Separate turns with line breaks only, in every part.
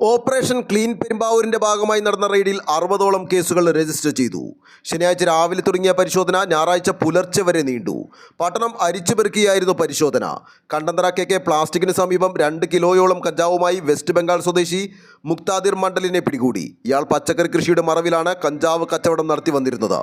Operation clean പെരുമ്പാവൂരിന്റെ ഭാഗമായി നടന്ന റെയ്ഡിൽ അറുപതോളം കേസുകൾ രജിസ്റ്റർ ചെയ്തു. ശനിയാഴ്ച രാവിലെ തുടങ്ങിയ പരിശോധന ഞായറാഴ്ച പുലർച്ചെ വരെ നീണ്ടു. പട്ടണം അരിച്ചുപെറുക്കിയായിരുന്നു പരിശോധന. കണ്ടന്തറ കെ കെ പ്ലാസ്റ്റിക്കിന് സമീപം രണ്ട് കിലോയോളം കഞ്ചാവുമായി വെസ്റ്റ് ബംഗാൾ സ്വദേശി മുക്താദിർ മണ്ഡലിനെ പിടികൂടി. ഇയാൾ പച്ചക്കറി കൃഷിയുടെ മറവിലാണ് കഞ്ചാവ് കച്ചവടം നടത്തി വന്നിരുന്നത്.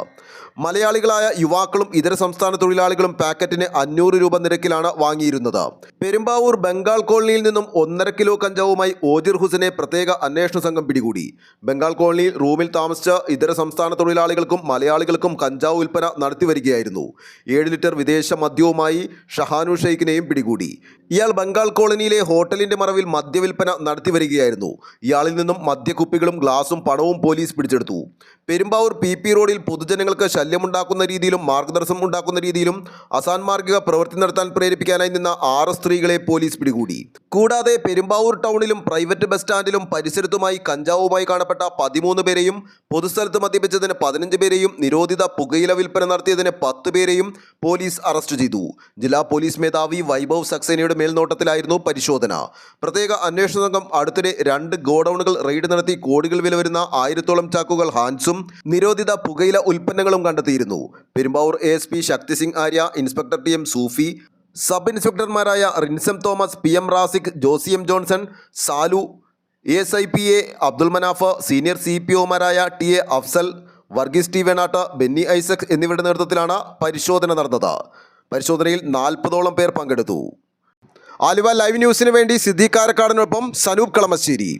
മലയാളികളായ യുവാക്കളും ഇതര സംസ്ഥാന തൊഴിലാളികളും പാക്കറ്റിന് അഞ്ഞൂറ് രൂപ നിരക്കിലാണ് വാങ്ങിയിരുന്നത്. പെരുമ്പാവൂർ ബംഗാൾ കോളനിയിൽ നിന്നും ഒന്നര കിലോ കഞ്ചാവുമായി ഓജിർ ഹുസനെ പ്രത്യേക അന്വേഷണ സംഘം പിടികൂടി. ബംഗാൾ കോളനിയിൽ റൂമിൽ താമസിച്ച ഇതര സംസ്ഥാന തൊഴിലാളികൾക്കും മലയാളികൾക്കും കഞ്ചാവ് വിൽപ്പന നടത്തി വരികയായിരുന്നു. ഏഴ് ലിറ്റർ വിദേശ മദ്യവുമായി ഷഹാനു ഷെയ്ഖിനെയും പിടികൂടി. ഇയാൾ ബംഗാൾ കോളനിയിലെ ഹോട്ടലിന്റെ മറവിൽ മദ്യവിൽപ്പന നടത്തി വരികയായിരുന്നു. ഇയാളിൽ നിന്നും മദ്യക്കുപ്പികളും ഗ്ലാസും പണവും പോലീസ് പിടിച്ചെടുത്തു. പെരുമ്പാവൂർ പി പി റോഡിൽ പൊതുജനങ്ങൾക്ക് ശല്യമുണ്ടാക്കുന്ന രീതിയിലും മാർഗദർശനം ഉണ്ടാക്കുന്ന രീതിയിലും അസാൻമാർഗിക പ്രവൃത്തി നടത്താൻ പ്രേരിപ്പിക്കാനായി നിന്ന ആറ് സ്ത്രീകളെ പോലീസ് പിടികൂടി. കൂടാതെ പെരുമ്പാവൂർ ടൗണിലും പ്രൈവറ്റ് ബസ് സ്റ്റാൻഡിലും പരിസരത്തുമായി കഞ്ചാവുമായി കാണപ്പെട്ട പതിമൂന്ന് പേരെയും പൊതുസ്ഥലത്ത് മദ്യപിച്ചതിന് പതിനഞ്ച് പേരെയും നിരോധിത പുകയില വിൽപ്പന നടത്തിയതിന് പത്ത് പേരെയും പോലീസ് അറസ്റ്റ് ചെയ്തു. ജില്ലാ പോലീസ് മേധാവി വൈഭവ് സക്സേനയുടെ മേൽനോട്ടത്തിലായിരുന്നു പരിശോധന. പ്രത്യേക അന്വേഷണ സംഘം അടുത്തിടെ രണ്ട് ഗോഡൌണുകൾ റെയ്ഡ് നടത്തി കോടികൾ വില വരുന്ന ആയിരത്തോളം ചാക്കുകൾ ഹാൻസും നിരോധിത പുകയില ഉൽപ്പന്നങ്ങളും കണ്ടെത്തിയിരുന്നു. Perumbavoor A S P Shaktisingh Arya inspector T M Sufi sub ഇൻസ്പെക്ടർമാരായ Rinsam Thomas P M Rasiq Josi M Johnson Salu A S I P A Abdul Manaf senior C P ഒമാരായ T A Afsal Varghese T Venatt Benny Isaac എന്നിവരുടെ നേതൃത്വത്തിലാണ് പരിശോധന നടന്നത്. പരിശോധനയിൽ നാൽപ്പതോളം പേർ പങ്കെടുത്തു. Aluva live ന്യൂസിന് വേണ്ടി സിദ്ദീഖ് കാരക്കാടിനൊപ്പം സനൂപ് കളമശ്ശേരി.